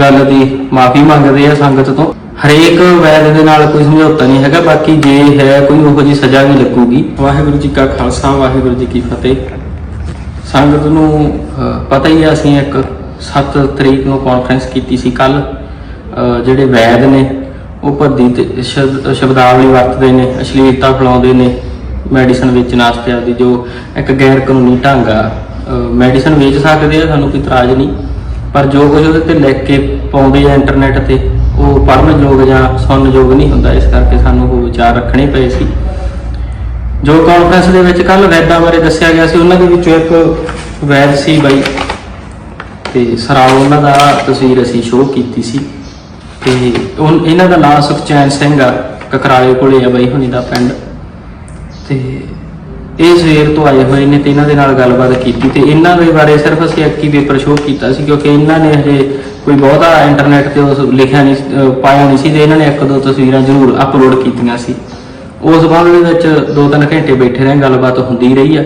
ਗੱਲ ਦੀ ਮਾਫੀ ਮੰਗਦੇ ਆ ਸੰਗਤ ਤੋਂ। ਹਰੇਕ ਵੈਦ ਦੇ ਨਾਲ ਕੋਈ ਸਮਝੌਤਾ ਨਹੀਂ ਹੈਗਾ, ਬਾਕੀ ਜੇ ਹੈ ਕੋਈ ਉਹੋ ਜੀ ਸਜ਼ਾ ਵੀ ਲੱਗੂਗੀ। ਵਾਹਿਗੁਰੂ ਜੀ ਕਾ ਖਾਲਸਾ, ਵਾਹਿਗੁਰੂ ਜੀ ਕੀ ਫਤਿਹ। ਸੰਗਤ ਨੂੰ ਪਤਾ ਹੀ ਆ, ਅਸੀਂ ਇੱਕ 7 ਤਰੀਕ ਨੂੰ ਕਾਨਫਰੰਸ ਕੀਤੀ ਸੀ ਕੱਲ ਜਿਹੜੇ ਵੈਦ ਨੇ, ਉਹ ਭੱਦੀ ਤੇ ਸ਼ਬਦਾਵਲੀ ਵਰਤਦੇ ਨੇ, ਅਸ਼ਲੀਲਤਾ ਫੈਲਾਉਂਦੇ ਨੇ ਮੈਡੀਸਨ ਵੇਚਣ ਵਾਸਤੇ ਆਪਦੀ, ਜੋ ਇੱਕ ਗੈਰ ਕਾਨੂੰਨੀ ਢੰਗ ਆ। ਮੈਡੀਸਨ ਵੇਚ ਸਕਦੇ ਆ, ਸਾਨੂੰ ਕੋਈ ਇਤਰਾਜ਼ ਨਹੀਂ। ਪਰ ਜੋ ਕੁਝ ਉਹਦੇ ਤੇ ਲਿਖ ਕੇ ਪਾਉਂਦੇ ਆ ਇੰਟਰਨੈਟ ਤੇ, ਉਹ ਪੜ੍ਹਨ ਯੋਗ ਜਾਂ ਸੁਣਨ ਯੋਗ ਨਹੀਂ ਹੁੰਦਾ, ਇਸ ਕਰਕੇ ਸਾਨੂੰ ਉਹ ਵਿਚਾਰ ਰੱਖਣੇ ਪਏ ਸੀ। ਜੋ ਕਾਨਫਰੰਸ ਦੇ ਵਿੱਚ ਕੱਲ ਵੈਦਾਂ ਬਾਰੇ ਦੱਸਿਆ ਗਿਆ ਸੀ, ਉਹਨਾਂ ਦੇ ਵਿੱਚੋਂ ਇੱਕ ਵੈਦ ਸੀ ਬਾਈ। ਤੇ ਸਰਾਓ ਉਹਨਾਂ ਦਾ ਤਸਵੀਰ ਅਸੀਂ ਸ਼ੋਅ ਕੀਤੀ ਸੀ। ਤੇ ਉਹ- ਇਹਨਾਂ ਦਾ ਨਾਮ ਸੁਖਚੈਨ ਸਿੰਘ ਆ, ਕਕਰਾਲੇ ਕੋਲੇ ਆ ਬਾਈ ਹੁਣੀ ਦਾ ਪਿੰਡ। ਤੇ ਇਹ ਸਵੇਰ ਤੋਂ ਆਏ ਹੋਏ ਨੇ ਤੇ ਇਹਨਾਂ ਦੇ ਨਾਲ ਗੱਲਬਾਤ ਕੀਤੀ ਤੇ ਇਹਨਾਂ ਦੇ ਬਾਰੇ ਸਿਰਫ ਅਸੀਂ ਇੱਕ ਹੀ ਪੇਪਰ ਸ਼ੋਅ ਕੀਤਾ ਸੀ ਕਿਉਂਕਿ ਇਹਨਾਂ ਨੇ ਹਜੇ ਕੋਈ ਬਹੁਤਾ ਇੰਟਰਨੈਟ ਤੇ ਉਸ ਲਿਖਿਆ ਨਹੀਂ ਅਹ ਪਾਇਆ ਨਹੀਂ ਸੀ ਤੇ ਇਹਨਾਂ ਨੇ ਇੱਕ ਦੋ ਤਸਵੀਰਾਂ ਜ਼ਰੂਰ ਅਪਲੋਡ ਕੀਤੀਆਂ ਸੀ। ਉਸ ਬਾਅਦ ਦੇ ਵਿੱਚ 2-3 ਘੰਟੇ ਬੈਠੇ ਰਹੇ ਗੱਲਬਾਤ ਹੁੰਦੀ ਰਹੀ ਆ।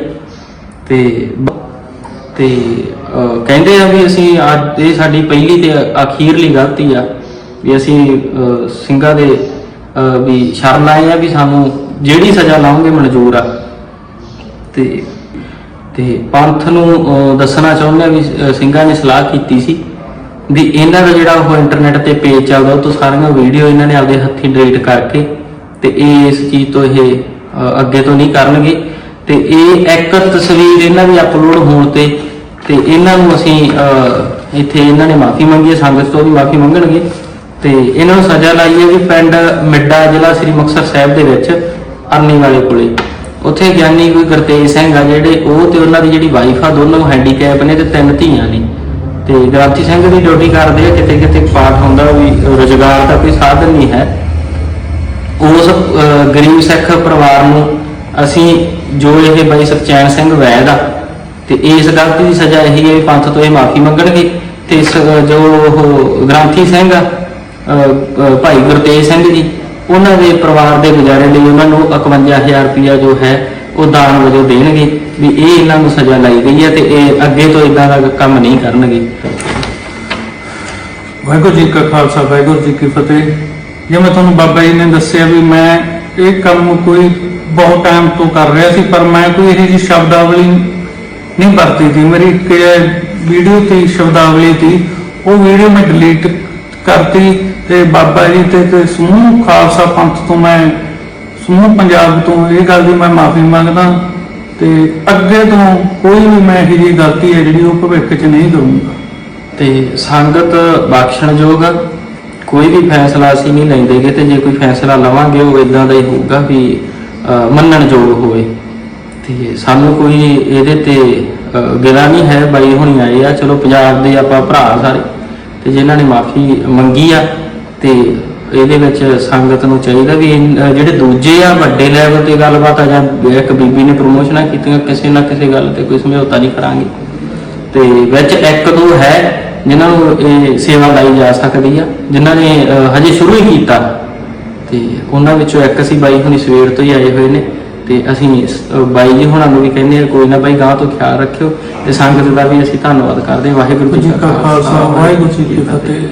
ਤੇ ਤੇ ਅਹ, ਕਹਿੰਦੇ ਆ ਵੀ ਅਸੀਂ ਅੱਜ ਇਹ ਸਾਡੀ ਪਹਿਲੀ ਤੇ ਅਖੀਰਲੀ ਗਲਤੀ ਆ ਵੀ ਅਸੀਂ ਅਹ, ਸਿੰਘਾਂ ਦੇ ਅਹ, ਵੀ ਸ਼ਰਨ ਆਏ ਆ ਵੀ ਸਾਨੂੰ ਜਿਹੜੀ ਸਜ਼ਾ ਲਾਉਂਗੇ ਮਨਜ਼ੂਰ ਆ। ਤੇ ਤੇ ਪੰਥ ਨੂੰ ਦੱਸਣਾ ਚਾਹੁੰਦੇ ਆ ਵੀ ਸਿੰਘਾਂ ਨੇ ਸਲਾਹ ਕੀਤੀ ਸੀ ਵੀ ਇਹਨਾਂ ਦਾ ਜਿਹੜਾ ਉਹ ਇੰਟਰਨੈਟ ਤੇ ਪੇਜ ਚੱਲਦਾ, ਉਹ ਤੋਂ ਸਾਰੀਆਂ ਵੀਡੀਓ ਇਹਨਾਂ ਨੇ ਆਪਦੇ ਹੱਥੀਂ ਡਿਲੀਟ ਕਰਕੇ ਤੇ ਇਹ ਇਸ ਚੀਜ਼ ਤੋਂ ਇਹ ਅੱਗੇ ਤੋਂ ਨਹੀਂ ਕਰਨਗੇ। ਤੇ ਇਹ ਇੱਕ ਤਸਵੀਰ ਇਹਨਾਂ ਦੀ ਅਪਲੋਡ ਹੋਣ ਤੇ ਤੇ ਇਹਨਾਂ ਨੂੰ ਅਸੀਂ ਇੱਥੇ ਇਹਨਾਂ ਨੇ ਮਾਫੀ ਮੰਗੀ ਹੈ, ਸੰਗਤ ਤੋਂ ਵੀ ਮਾਫੀ ਮੰਗਣਗੇ। ਤੇ ਇਹਨਾਂ ਨੂੰ ਸਜ਼ਾ ਲਾਈ ਹੈ ਵੀ ਪਿੰਡ ਮਿੱਡਾ ਜ਼ਿਲ੍ਹਾ ਸ੍ਰੀ ਮੁਕਤਸਰ ਸਾਹਿਬ ਦੇ ਵਿੱਚ ਅਰਨੀ ਵਾਲੇ ਕੋਲੇ। ਉੱਥੇ ਗਿਆਨੀ ਕੋਈ ਗੁਰਤੇਜ ਸਿੰਘ ਆ ਜਿਹੜੇ, ਉਹ ਤੇ ਉਹਨਾਂ ਦੀ ਜਿਹੜੀ ਵਾਈਫ ਆ, ਦੋਨੋਂ ਹੈਂਡੀਕੈਪ ਨੇ ਤੇ ਤਿੰਨ ਧੀਆਂ ਨੇ। ਤੇ ਗ੍ਰਾਂਥੀ ਸਿੰਘ ਦੀ ਡਿਊਟੀ ਕਰਦੇ ਆ, ਕਿਤੇ ਕਿਤੇ ਪਾਠ ਹੁੰਦਾ ਵੀ ਰੋਜ਼ਗਾਰ ਦਾ ਕੋਈ ਸਾਧਨ ਨਹੀਂ ਹੈ। ਉਸ ਗਰੀਬ ਸਿੱਖ ਪਰਿਵਾਰ ਨੂੰ ਅਸੀਂ ਜੋ ਇਹ ਬਾਈ ਸਤਚੈਨ ਸਿੰਘ ਵੈਦ ਆ, ਤੇ ਇਸ ਗਲਤੀ ਦੀ ਸਜ਼ਾ ਇਹੀ ਹੈ ਪੰਥ ਤੋਂ ਇਹ ਮਾਫੀ ਮੰਗਣਗੇ। ਤੇ ਜੋ ਉਹ ਗ੍ਰਾਂਥੀ ਸਿੰਘ ਆ ਭਾਈ ਗੁਰਤੇਜ ਸਿੰਘ ਜੀ ਉਹਨਾਂ ਦੇ ਪਰਿਵਾਰ ਦੇ ਗੁਜ਼ਾਰੇ ਲਈ ਉਹਨਾਂ ਨੂੰ 51000 ਰੁਪਇਆ ਜੋ ਹੈ, ਉਹ ਦਾਨ ਵਜੋਂ ਦੇਣਗੇ ਵੀ ਇਹ ਇਹਨਾਂ ਨੂੰ ਸਜ਼ਾ ਲਾਈ ਗਈ ਹੈ ਤੇ ਇਹ ਅੱਗੇ ਤੋਂ ਇਦਾਂ ਦਾ ਕੰਮ ਨਹੀਂ ਕਰਨਗੇ। ਵਾਹਿਗੁਰੂ ਜੀ ਕਾ ਖਾਲਸਾ, ਵਾਹਿਗੁਰੂ ਜੀ ਕੀ ਫਤਿਹ। ਜਿਵੇਂ ਤੁਹਾਨੂੰ ਬਾਬਾ ਜੀ ਨੇ ਦੱਸਿਆ ਵੀ ਮੈਂ ਇਹ ਕੰਮ ਕੋਈ ਬਹੁਤ ਟਾਈਮ ਤੋਂ ਕਰ ਰਿਹਾ ਸੀ, ਪਰ ਮੈਂ ਕੋਈ ਇਹੋ ਜਿਹੀ ਸ਼ਬਦਾਵਲੀ ਨਹੀਂ ਵਰਤੀ ਸੀ। ਮੇਰੀ ਇੱਕ ਵੀਡੀਓ ਤੇ ਸ਼ਬਦਾਵਲੀ ਸੀ, ਉਹ ਵੀਡੀਓ ਮੈਂ ਡਿਲੀਟ ਕਰਤੀ। ਤੇ ਬਾਬਾ ਜੀ ਤੇ ਤੇ ਸਮੂਹ ਖਾਲਸਾ ਪੰਥ ਤੋਂ ਮੈਂ, ਸਮੂਹ ਪੰਜਾਬ ਤੋਂ ਇਹ ਗੱਲ ਦੀ ਮੈਂ ਮਾਫੀ ਮੰਗਦਾ ਤੇ ਅੱਗੇ ਤੋਂ ਕੋਈ ਵੀ ਮੈਂ ਇਹੋ ਜਿਹੀ ਗਲਤੀ ਹੈ ਜਿਹੜੀ ਉਹ ਭਵਿੱਖ 'ਚ ਨਹੀਂ ਕਰੂੰਗਾ ਤੇ ਸੰਗਤ ਬਖਸ਼ਣਯੋਗ ਆ, ਕੋਈ ਵੀ ਫੈਸਲਾ ਅਸੀਂ ਨਹੀਂ ਲੈਂਦੇਗੇ ਤੇ ਜੇ ਕੋਈ ਫੈਸਲਾ ਲਵਾਂਗੇ ਉਹ ਇਦਾਂ ਦਾ ਹੀ ਹੋਊਗਾ ਵੀ ਮੰਨਣਯੋਗ ਹੋਵੇ। ਤੇ ਸਾਨੂੰ ਕੋਈ ਇਹਦੇ ਤੇ ਗਿਲਾ ਨਹੀਂ ਹੈ ਬਾਈ ਹੁਣੀ ਆਏ ਆ, ਚਲੋ ਪੰਜਾਬ ਦੇ ਆਪਾਂ ਭਰਾ ਸਾਰੇ, ਤੇ ਜਿਨ੍ਹਾਂ ਨੇ ਮਾਫੀ ਮੰਗੀ ਆ ਤੇ ਇਹਦੇ ਵਿੱਚ ਸੰਗਤ ਨੂੰ ਚਾਹੀਦਾ ਵੀ ਜਿਹੜੇ ਦੂਜੇ ਆ ਵੱਡੇ ਲੈਵਲ ਤੇ ਗੱਲਬਾਤ ਆ ਜਾਂ ਇੱਕ ਬੀਬੀ ਨੇ ਪ੍ਰੋਮੋਸ਼ਨਾਂ ਕੀਤੀਆਂ ਕਿਸੇ ਨਾ ਕਿਸੇ ਗੱਲ ਤੇ ਕੋਈ ਸਮਝੌਤਾ ਨਹੀਂ ਕਰਾਂਗੇ। ਤੇ ਵਿੱਚ ਇੱਕ ਦੋ ਹੈ ਜਿਨ੍ਹਾਂ ਨੂੰ ਇਹ ਸੇਵਾ ਲਾਈ ਜਾ ਸਕਦੀ ਆ ਜਿਨ੍ਹਾਂ ਨੇ ਹਜੇ ਸ਼ੁਰੂ ਹੀ ਕੀਤਾ। ਤੇ ਉਹਨਾਂ ਵਿੱਚੋਂ ਇੱਕ ਅਸੀਂ ਬਾਈ ਹੁਣੀ ਸਵੇਰ ਤੋਂ ਹੀ ਆਏ ਹੋਏ ਨੇ ਤੇ ਅਸੀਂ ਬਾਈ ਜੀ ਹੁਣਾਂ ਨੂੰ ਵੀ ਕਹਿੰਦੇ ਆ ਕੋਈ ਨਾ ਬਾਈ ਗਾਂ ਤੋਂ ਖਿਆਲ ਰੱਖਿਓ ਤੇ ਸੰਗਤ ਦਾ ਵੀ ਅਸੀਂ ਧੰਨਵਾਦ ਕਰਦੇ ਹਾਂ। ਵਾਹਿਗੁਰੂ ਜੀ ਕਾ ਖਾਲਸਾ ਵਾਹਿਗੁਰੂ ਜੀ ਕੀ ਫਤਿਹ।